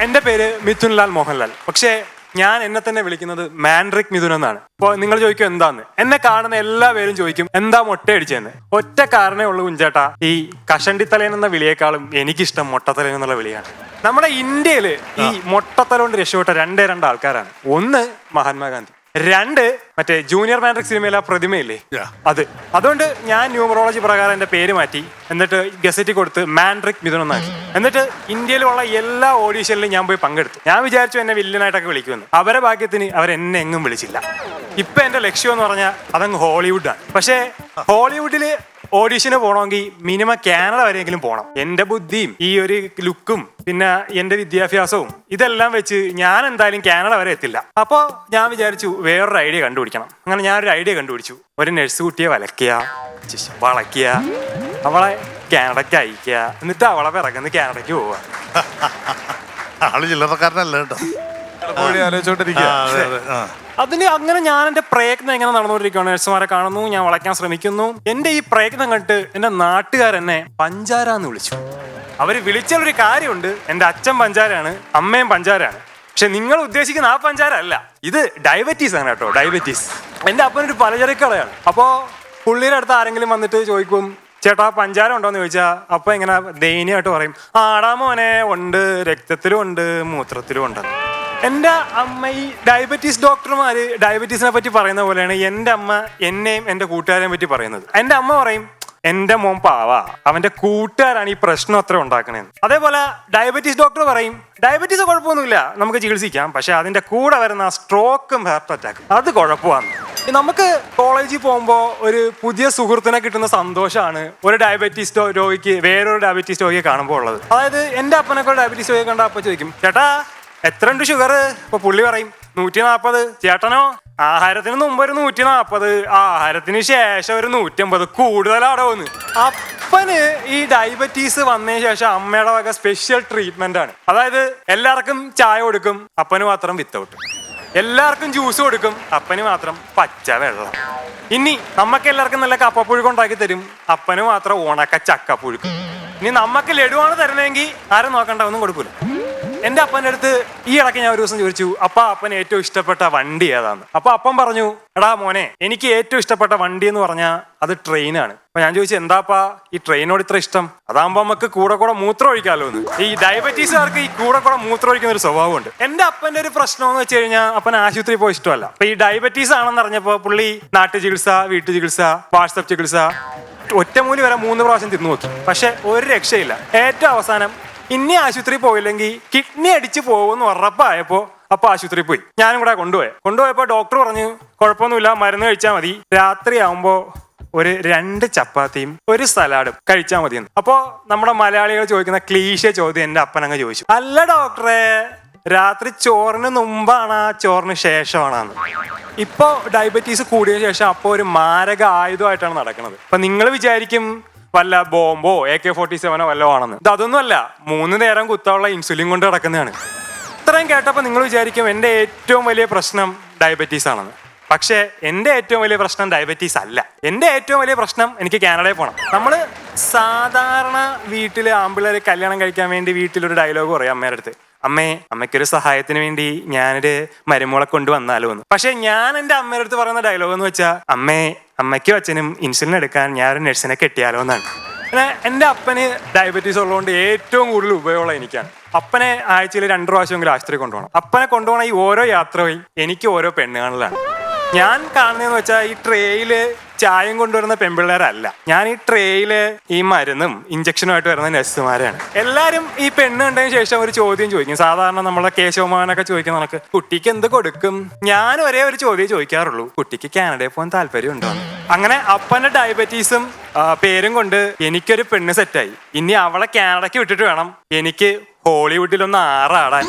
എന്റെ പേര് മിഥുൻലാൽ മോഹൻലാൽ. പക്ഷേ ഞാൻ എന്നെ തന്നെ വിളിക്കുന്നത് മാൻഡ്രിക് മിഥുൻ എന്നാണ്. അപ്പോൾ നിങ്ങൾ ചോദിക്കും എന്താന്ന്. എന്നെ കാണുന്ന എല്ലാ പേരും ചോദിക്കും എന്താ മൊട്ടയടിച്ചെന്ന് ഒറ്റ കാരണേ ഉള്ളൂ കുഞ്ചേട്ടാ ഈ കഷണ്ടിത്തലേൻ എന്ന വിളിയേക്കാളും എനിക്കിഷ്ടം മൊട്ടത്തലേൻ എന്നുള്ള വിളിയാണ്. നമ്മുടെ ഇന്ത്യയിൽ ഈ മൊട്ടത്തലോണ്ട് രക്ഷപ്പെട്ട രണ്ടേ രണ്ട് ആൾക്കാരാണ്. ഒന്ന് മഹാത്മാഗാന്ധി. രണ്ട് മറ്റേ ജൂനിയർ മാൻഡ്രിക് സിനിമയിലെ ആ പ്രതിമയില്ലേ. അത്. അതുകൊണ്ട് ഞാൻ ന്യൂമറോളജി പ്രകാരം എന്റെ പേര് മാറ്റി എന്നിട്ട് ഗസറ്റി കൊടുത്ത് മാൻഡ്രിക് മിഥുൻ എന്നാക്കി. എന്നിട്ട് ഇന്ത്യയിലുള്ള എല്ലാ ഓഡീഷനിലും ഞാൻ പോയി പങ്കെടുത്തു. ഞാൻ വിചാരിച്ചു എന്നെ വില്ലനായിട്ടൊക്കെ വിളിക്കുമെന്ന്. അവരെ ഭാഗ്യത്തിന് അവരെന്നെ എങ്ങും വിളിച്ചില്ല. ഇപ്പൊ എന്റെ ലക്ഷ്യം എന്ന് പറഞ്ഞാൽ അതങ്ങ് ഹോളിവുഡാണ് പക്ഷേ ഹോളിവുഡിൽ ഓഡീഷന് പോകണമെങ്കിൽ മിനിമം കാനഡ വരെയെങ്കിലും പോകണം എന്റെ ബുദ്ധിയും ഈ ഒരു ലുക്കും പിന്നെ എന്റെ വിദ്യാഭ്യാസവും ഇതെല്ലാം വെച്ച് ഞാൻ എന്തായാലും കാനഡ വരെ എത്തില്ല. അപ്പോ ഞാൻ വിചാരിച്ചു വേറൊരു ഐഡിയ കണ്ടുപിടിക്കണം. അങ്ങനെ ഞാൻ ഒരു ഐഡിയ കണ്ടുപിടിച്ചു. ഒരു നഴ്സ് കുട്ടിയെ വലക്കുക വളയ്ക്കുക അവളെ കാനഡയ്ക്ക് അയക്കുക എന്നിട്ട് അവളെ പിറകുന്ന് കാനഡയ്ക്ക് പോവുക. ആൾ ചില്ലറക്കാരനല്ല കേട്ടോ. ആലോചിച്ചോണ്ടിരിക്കുക. അതിന് അങ്ങനെ ഞാൻ എന്റെ പ്രയത്നം എങ്ങനെ നടന്നുകൊണ്ടിരിക്കുകയാണ് നഴ്സുമാരെ കാണുന്നു ഞാൻ വളയ്ക്കാൻ ശ്രമിക്കുന്നു. എന്റെ ഈ പ്രയത്നം കണ്ടിട്ട് എന്റെ നാട്ടുകാരെന്നെ പഞ്ചാര എന്ന് വിളിച്ചു. അവർ വിളിച്ചാലൊരു കാര്യമുണ്ട്. എന്റെ അച്ഛൻ പഞ്ചാരയാണ് അമ്മയും പഞ്ചാരയാണ് പക്ഷെ നിങ്ങൾ ഉദ്ദേശിക്കുന്ന ആ പഞ്ചാര അല്ല. ഇത് ഡയബറ്റീസ് ആണ് കേട്ടോ ഡയബറ്റീസ്. എന്റെ അപ്പനൊരു പലചരക്ക് കടയാണ് അപ്പോ പുള്ളിയുടെ അടുത്ത് ആരെങ്കിലും വന്നിട്ട് ചോദിക്കും ചേട്ടാ പഞ്ചാര ഉണ്ടോന്ന് ചോദിച്ചാൽ അപ്പൊ ഇങ്ങനെ ദയനീയമായിട്ട് പറയും ആടാമോനെ ഉണ്ട് രക്തത്തിലും ഉണ്ട് മൂത്രത്തിലും ഉണ്ട് എന്റെ അമ്മ ഈ ഡയബറ്റീസ് ഡോക്ടർമാര് ഡയബറ്റീസിനെ പറ്റി പറയുന്ന പോലെയാണ് എന്റെ അമ്മ എന്നെയും എന്റെ കൂട്ടുകാരെയും പറ്റി പറയുന്നത്. എന്റെ അമ്മ പറയും എന്റെ മോൻ പാവാ. അവന്റെ കൂട്ടുകാരാണ് ഈ പ്രശ്നം അത്ര ഉണ്ടാക്കണേന്ന്. അതേപോലെ ഡയബറ്റീസ് ഡോക്ടർ പറയും ഡയബറ്റീസ് കുഴപ്പമൊന്നുമില്ല നമുക്ക് ചികിത്സിക്കാം. പക്ഷെ അതിന്റെ കൂടെ വരുന്ന സ്ട്രോക്കും ഹാർട്ട് അറ്റാക്കും അത് കുഴപ്പമാണ്. നമുക്ക് കോളേജിൽ പോകുമ്പോൾ ഒരു പുതിയ സുഹൃത്തിനെ കിട്ടുന്ന സന്തോഷമാണ് ഒരു ഡയബറ്റീസ് രോഗിക്ക് വേറൊരു ഡയബറ്റീസ് രോഗിയെ കാണുമ്പോൾ ഉള്ളത്. അതായത് എന്റെ അപ്പനൊക്കെ ഡയബറ്റീസ് രോഗിയെ കണ്ട അപ്പ ചോദിക്കും ചേട്ടാ എത്ര ഉണ്ട് ഷുഗർ ഇപ്പൊ പുള്ളി പറയും നൂറ്റി നാൽപ്പത് ചേട്ടനോ? ആഹാരത്തിന് മുമ്പ് ഒരു നൂറ്റി നാൽപ്പത് ആഹാരത്തിന് ശേഷം ഒരു നൂറ്റമ്പത് കൂടുതലാടോ എന്ന്. അപ്പന് ഈ ഡയബറ്റീസ് വന്നതിന് ശേഷം അമ്മയുടെ വക സ്പെഷ്യൽ ട്രീറ്റ്മെന്റ് ആണ്. അതായത് എല്ലാവർക്കും ചായ കൊടുക്കും അപ്പന് മാത്രം വിത്തൗട്ട് എല്ലാവർക്കും ജ്യൂസ് കൊടുക്കും അപ്പന് മാത്രം പച്ച വെള്ളം. ഇനി നമുക്ക് എല്ലാവർക്കും നല്ല കപ്പപ്പുഴുക്ക് ഉണ്ടാക്കി തരും അപ്പന് മാത്രം ഉണക്ക ചക്കപ്പുഴുക്ക്. ഇനി നമുക്ക് ലഡുവാണ് തരുന്നതെങ്കിൽ ആരും നോക്കണ്ട ഒന്നും കൊടുക്കൂല. എന്റെ അപ്പന്റെ അടുത്ത് ഈ ഇടയ്ക്ക് ഞാൻ ഒരു ദിവസം ചോദിച്ചു അപ്പ അപ്പന് ഏറ്റവും ഇഷ്ടപ്പെട്ട വണ്ടി ഏതാന്ന്? അപ്പൊ അപ്പൻ പറഞ്ഞു എടാ മോനെ എനിക്ക് ഏറ്റവും ഇഷ്ടപ്പെട്ട വണ്ടി എന്ന് പറഞ്ഞാൽ അത് ട്രെയിനാണ് അപ്പൊ ഞാൻ ചോദിച്ചു എന്താപ്പാ ഈ ട്രെയിനോട് ഇത്ര ഇഷ്ടം? അതാകുമ്പോ നമുക്ക് കൂടെ കൂടെ മൂത്രം ഒഴിക്കാലോ എന്ന്. ഈ ഡയബറ്റീസുകാർക്ക് ഈ കൂടെ കൂടെ മൂത്രം ഒഴിക്കുന്ന ഒരു സ്വഭാവമുണ്ട്. എന്റെ അപ്പന്റെ ഒരു പ്രശ്നം എന്ന് വെച്ച് കഴിഞ്ഞാൽ അപ്പൻ ആശുപത്രി പോയി ഇഷ്ടമല്ല. അപ്പൊ ഈ ഡയബറ്റീസ് ആണെന്ന് അറിഞ്ഞപ്പോ പുള്ളി നാട്ടു ചികിത്സ വീട്ടു ചികിത്സ വാട്സപ്പ് ചികിത്സ ഒറ്റമൂലി വരെ മൂന്ന് പ്രാവശ്യം തിന്നു നോക്കി. പക്ഷെ ഒരു രക്ഷയില്ല. ഏറ്റവും അവസാനം ഇനി ആശുപത്രി പോയില്ലെങ്കിൽ കിഡ്നി അടിച്ച് പോകുമെന്ന് ഉറപ്പായപ്പോ അപ്പൊ ആശുപത്രി പോയി. ഞാനും കൂടെ കൊണ്ടുപോയി. കൊണ്ടുപോയപ്പോ ഡോക്ടർ പറഞ്ഞു കുഴപ്പമൊന്നുമില്ല മരുന്ന് കഴിച്ചാൽ മതി. രാത്രി ആവുമ്പോ ഒരു രണ്ട് ചപ്പാത്തിയും ഒരു സലാഡും കഴിച്ചാൽ മതിയെന്ന്. അപ്പോ നമ്മുടെ മലയാളികൾ ചോദിക്കുന്ന ക്ലീശ ചോദ്യം എന്റെ അപ്പനങ്ങ് ചോദിച്ചു. അല്ല ഡോക്ടറെ രാത്രി ചോറിന് മുമ്പാണ് ചോറിന് ശേഷമാണെന്ന്. ഇപ്പോ ഡയബറ്റീസ് കൂടിയ ശേഷം അപ്പോൾ ഒരു മാരക ആയുധമായിട്ടാണ് നടക്കുന്നത്. അപ്പൊ നിങ്ങൾ വിചാരിക്കും വല്ല ബോംബോ എ കെ ഫോർട്ടി സെവനോ വല്ലോ ആണെന്ന്. ഇത് അതൊന്നുമല്ല മൂന്ന് നേരം കുത്താനുള്ള ഇൻസുലിൻ കൊണ്ട് നടക്കുന്നതാണ്. ഇത്രയും കേട്ടപ്പോൾ നിങ്ങൾ വിചാരിക്കും എന്റെ ഏറ്റവും വലിയ പ്രശ്നം ഡയബറ്റീസ് ആണെന്ന്. പക്ഷേ എന്റെ ഏറ്റവും വലിയ പ്രശ്നം ഡയബറ്റീസ് അല്ല. എന്റെ ഏറ്റവും വലിയ പ്രശ്നം എനിക്ക് കാനഡയിൽ പോകണം നമ്മൾ സാധാരണ വീട്ടിൽ ആമ്പിള്ളേർ കല്യാണം കഴിക്കാൻ വേണ്ടി വീട്ടിലൊരു ഡയലോഗ് പറയും അമ്മയുടെ അടുത്ത്. അമ്മേ അമ്മയ്ക്കൊരു സഹായത്തിന് വേണ്ടി ഞാനൊരു മരുമോളെ കൊണ്ടുവന്നാലോ എന്ന് പക്ഷെ ഞാൻ എന്റെ അമ്മയുടെ അടുത്ത് പറയുന്ന ഡയലോഗ് എന്ന് വെച്ചാൽ അമ്മേ അമ്മയ്ക്കും അച്ഛനും ഇൻസുലിൻ എടുക്കാൻ ഞാൻ ഒരു നഴ്സിനെ കെട്ടിയാലോ എന്നാണ് എന്റെ അപ്പന് ഡയബറ്റീസ് ഉള്ളതുകൊണ്ട് ഏറ്റവും കൂടുതൽ ഉപയോഗമുള്ള എനിക്കാണ്. അപ്പനെ ആഴ്ചയിൽ രണ്ടു പ്രാവശ്യമെങ്കിലും ആശുപത്രി കൊണ്ടുപോകണം. അപ്പനെ കൊണ്ടുപോകണ ഈ ഓരോ യാത്രയും എനിക്ക് ഓരോ പെണ്ണുകാണലാണ് ഞാൻ കാണുന്നതെന്ന് വെച്ചാൽ ഈ ട്രേയിൽ ചായം കൊണ്ടുവരുന്ന പെൺപിള്ളേരല്ല. ഞാൻ ഈ ട്രേയിൽ ഈ മരുന്നും ഇഞ്ചക്ഷനുമായിട്ട് വരുന്ന നഴ്സുമാരാണ്. എല്ലാരും ഈ പെണ്ണ് കണ്ടതിന് ശേഷം ഒരു ചോദ്യം ചോദിക്കും. സാധാരണ നമ്മളെ കേശവമാനൊക്കെ ചോദിക്കുന്ന കണക്ക് കുട്ടിക്ക് എന്ത് കൊടുക്കും? ഞാൻ ഒരേ ഒരു ചോദ്യം ചോദിക്കാറുള്ളൂ കുട്ടിക്ക് കാനഡയിൽ പോകാൻ താല്പര്യം ഉണ്ടോ അങ്ങനെ അപ്പന്റെ ഡയബറ്റീസും പേരും കൊണ്ട് എനിക്കൊരു പെണ്ണ് സെറ്റായി ഇനി അവളെ കാനഡയ്ക്ക് വിട്ടിട്ട് വേണം എനിക്ക് ഹോളിവുഡിലൊന്ന് ആറാടാൻ.